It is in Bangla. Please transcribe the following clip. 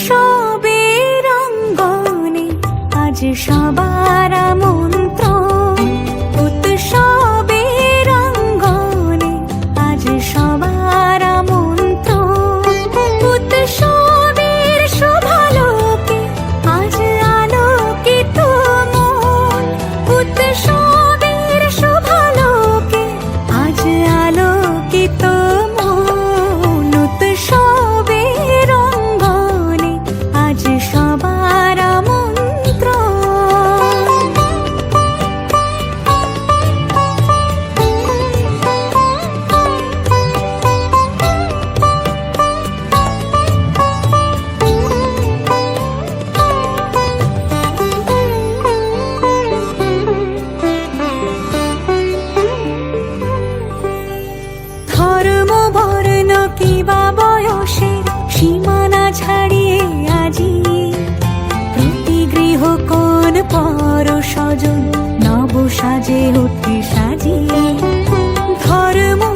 সবে রঙ্গনে আজ সবাই ছাড়িয়ে আজি। প্রতি গৃহ কোন পর সজন নব সাজে উঠে সাজিয়ে।